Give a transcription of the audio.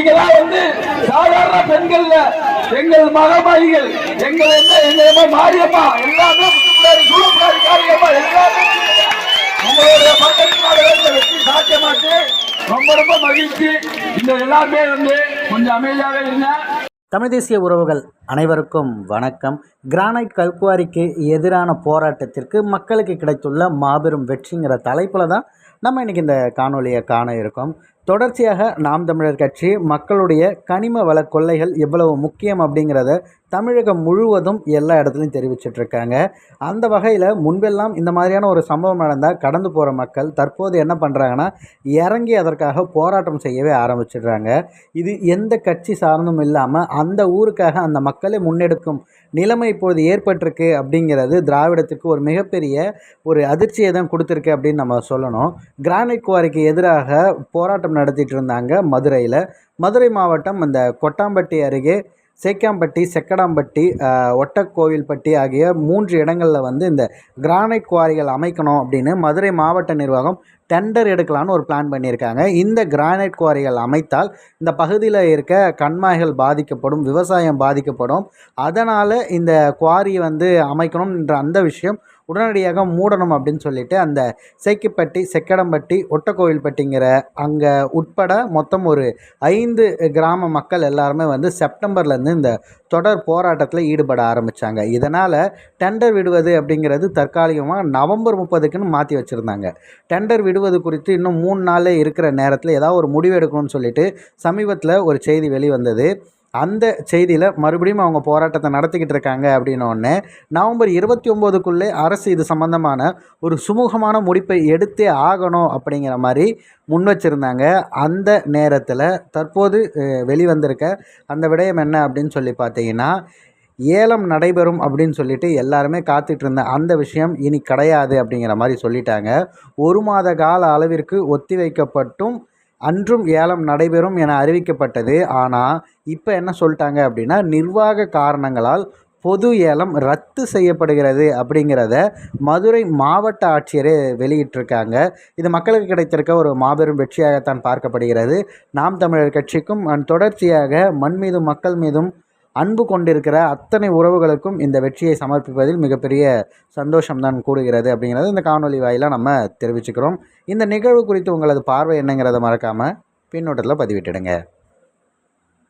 நீங்களாம் வந்து சாதாரண பெண்கள்ல எங்கள் மகமாயிகள் எங்கள் என்ன எங்க அம்மா மாரியம்மா எல்லாமே முத்துக்குடாரி, சூழக்குடாரி காரியம்மா எல்லாமே உங்களுடைய பக்கத்தினால வெற்றி சாத்தியமாச்சு. ரொம்ப ரொம்ப மகிழ்ச்சி. இந்த எல்லாமே வந்து கொஞ்சம் அமைதியாக இருங்க. தமிழ் தேசிய உறவுகள். அனைவருக்கும் வணக்கம். கிரானைட் கல்குவாரிக்கு எதிரான போராட்டத்திற்கு மக்களுக்கு கிடைத்துள்ள மாபெரும் வெற்றிங்கிற தலைப்பில் தான் நம்ம இன்றைக்கி இந்த காணொலியை காண இருக்கோம். தொடர்ச்சியாக நாம் தமிழர் கட்சி மக்களுடைய கனிம வள கொள்ளைகள் எவ்வளவு முக்கியம் அப்படிங்கிறத தமிழகம் முழுவதும் எல்லா இடத்துலையும் தெரிவிச்சிட்ருக்காங்க அந்த வகையில் முன்பெல்லாம் இந்த மாதிரியான ஒரு சம்பவம் நடந்தால் கடந்து போகிற மக்கள் தற்போது என்ன பண்ணுறாங்கன்னா இறங்கி அதற்காக போராட்டம் செய்யவே ஆரம்பிச்சிடுறாங்க. இது எந்த கட்சி சார்ந்தும் இல்லாமல் அந்த ஊருக்காக அந்த மக்கள் மக்களை முன்னெடுக்கும் நிலைமை இப்போது ஏற்பட்டிருக்கு அப்படிங்கிறது திராவிடத்துக்கு ஒரு மிகப்பெரிய ஒரு அதிர்ச்சியை தான் கொடுத்துருக்கு அப்படின்னு நம்ம சொல்லணும். கிரானைட் குவாரிக்கு எதிராக போராட்டம் நடத்திட்டு இருந்தாங்க மதுரையில். மதுரை மாவட்டம் அந்த கொட்டாம்பட்டி அருகே சேக்காம்பட்டி செக்கடாம்பட்டி ஒட்டக்கோவில்பட்டி ஆகிய மூன்று இடங்களில் வந்து இந்த கிரானைட் குவாரிகள் அமைக்கணும் அப்படின்னு மதுரை மாவட்ட நிர்வாகம் டெண்டர் எடுக்கலான்னு ஒரு பிளான் பண்ணியிருக்காங்க. இந்த கிரானைட் குவாரிகள் அமைத்தால் இந்த பகுதியில் இருக்க கண்மாய்கள் பாதிக்கப்படும் விவசாயம் பாதிக்கப்படும். அதனால் இந்த குவாரி வந்து அமைக்கணும்ன்ற அந்த விஷயம் உடனடியாக மூடணும் அப்படின்னு சொல்லிட்டு அந்த சேக்கிப்பட்டி செக்கடம்பட்டி ஒட்டக்கோவில்பட்டிங்கிற அங்கே உட்பட மொத்தம் ஒரு ஐந்து கிராம மக்கள் எல்லாருமே வந்து செப்டம்பர்லேருந்து இந்த தொடர் போராட்டத்தில் ஈடுபட ஆரம்பித்தாங்க இதனால் டெண்டர் விடுவது அப்படிங்கிறது தற்காலிகமாக நவம்பர் முப்பதுக்குன்னு மாற்றி வச்சுருந்தாங்க. டெண்டர் விடுவது குறித்து இன்னும் மூணு நாளே இருக்கிற நேரத்தில் ஏதாவது ஒரு முடிவு எடுக்கணும்னு சொல்லிட்டு சமீபத்தில் ஒரு செய்தி வெளிவந்தது. அந்த செய்தியில் மறுபடியும் அவங்க போராட்டத்தை நடத்திக்கிட்டு இருக்காங்க அப்படின்னோடனே நவம்பர் இருபத்தி ஒம்போதுக்குள்ளே அரசு இது சம்மந்தமான ஒரு சுமூகமான முடிப்பை எடுத்தே ஆகணும் அப்படிங்கிற மாதிரி முன் வச்சுருந்தாங்க. அந்த நேரத்தில் தற்போது வெளிவந்திருக்க அந்த விடயம் என்ன அப்படின்னு சொல்லி பார்த்தீங்கன்னா ஏலம் நடைபெறும் அப்படின்னு சொல்லிட்டு எல்லாருமே காத்துட்டு இருந்த அந்த விஷயம் இனி கிடையாது அப்படிங்கிற மாதிரி சொல்லிட்டாங்க. ஒரு மாத கால அளவிற்கு ஒத்தி வைக்கப்பட்டும் அன்றும் ஏலம் நடைபெறும் என அறிவிக்கப்பட்டது. ஆனால் இப்போ என்ன சொல்லிட்டாங்க அப்படின்னா நிர்வாக காரணங்களால் பொது ஏலம் ரத்து செய்யப்படுகிறது அப்படிங்கிறத மதுரை மாவட்ட ஆட்சியரே வெளியிட்டிருக்காங்க. இது மக்களுக்கு கிடைத்திருக்க ஒரு மாபெரும் வெற்றியாகத்தான் பார்க்கப்படுகிறது. நாம் தமிழர் கட்சிக்கும் தொடர்ச்சியாக மண் மீதும் மக்கள் மீதும் அன்பு கொண்டிருக்கிற அத்தனை உறவுகளுக்கும் இந்த வெற்றியை சமர்ப்பிப்பதில் மிகப்பெரிய சந்தோஷம்தான் கூடுகிறது அப்படிங்கிறது இந்த காணொலி வாயிலாக நம்ம தெரிவிச்சுக்கிறோம். இந்த நிகழ்வு குறித்து உங்களது பார்வை என்னங்கிறத மறக்காமல் பின்னோட்டத்தில் பதிவிட்டுடுங்க.